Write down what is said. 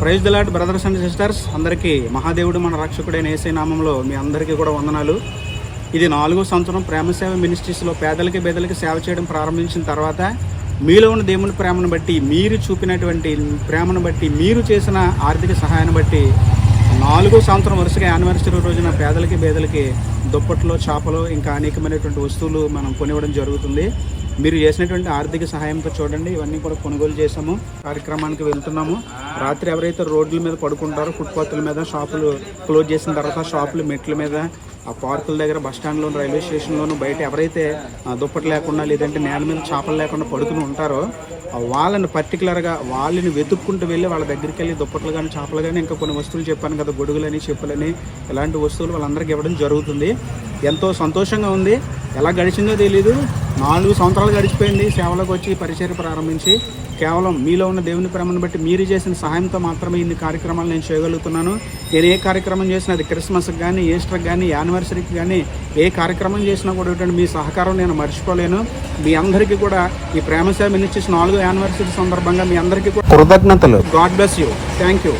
Praise the lord brothers and sisters. అందరికీ మహాదేవుడు మన రక్షకుడైన ఏసై నామంలో మీ అందరికీ కూడా వందనాలు. ఇది నాలుగో సంవత్సరం ప్రేమ సేవ మినిస్ట్రీస్లో పేదలకి పేదలకి సేవ చేయడం ప్రారంభించిన తర్వాత మీలో ఉన్న దేవుని ప్రేమను బట్టి మీరు చూపినటువంటి ప్రేమను బట్టి మీరు చేసిన ఆర్థిక సహాయాన్ని బట్టి నాలుగో సంవత్సరం వరుసగా యానివర్సరీ రోజున పేదలకి పేదలకి దుప్పట్లు చేపలు ఇంకా అనేకమైనటువంటి వస్తువులు మనం కొనివ్వడం జరుగుతుంది. మీరు చేసినటువంటి ఆర్థిక సహాయంతో చూడండి ఇవన్నీ కూడా కొనుగోలు చేసాము కార్యక్రమానికి వెళ్తున్నాము. రాత్రి ఎవరైతే రోడ్ల మీద పడుకుంటారో ఫుట్పాత్ల మీద షాపులు క్లోజ్ చేసిన తర్వాత షాపులు మెట్ల మీద ఆ పార్కుల దగ్గర బస్ స్టాండ్లోను రైల్వే స్టేషన్లోను బయట ఎవరైతే దుప్పటి లేకుండా లేదంటే నేల మీద చేపలు లేకుండా పడుకుని ఉంటారో ఆ వాళ్ళని పర్టికులర్గా వాళ్ళని వెతుక్కుంటూ వెళ్ళి వాళ్ళ దగ్గరికి వెళ్ళి దుప్పట్లు కానీ చేపలు కానీ ఇంకా కొన్ని వస్తువులు చెప్పాను కదా గొడుగులని చెప్పులని ఇలాంటి వస్తువులు వాళ్ళందరికీ ఇవ్వడం జరుగుతుంది. ఎంతో సంతోషంగా ఉంది. ఎలా గడిచిందో తెలీదు. నాలుగు సంవత్సరాలు గడిచిపోయింది. సేవలోకి వచ్చి పరిచయం ప్రారంభించి కేవలం మీలో ఉన్న దేవుని ప్రేమను బట్టి మీరు చేసిన సహాయంతో మాత్రమే ఇన్ని కార్యక్రమాలు నేను చేయగలుగుతున్నాను. నేను ఏ కార్యక్రమం చేసినా అది క్రిస్మస్కి కానీ ఈస్టర్కి కానీ యానివర్సరీకి కానీ ఏ కార్యక్రమం చేసినా కూడా మీ సహకారం నేను మర్చిపోలేను. మీ అందరికీ కూడా ఈ ప్రేమ సేవ మినిస్ట్రీస్ నాలుగో యానివర్సరీ సందర్భంగా మీ అందరికీ కూడా కృతజ్ఞతలు. God bless you. Thank you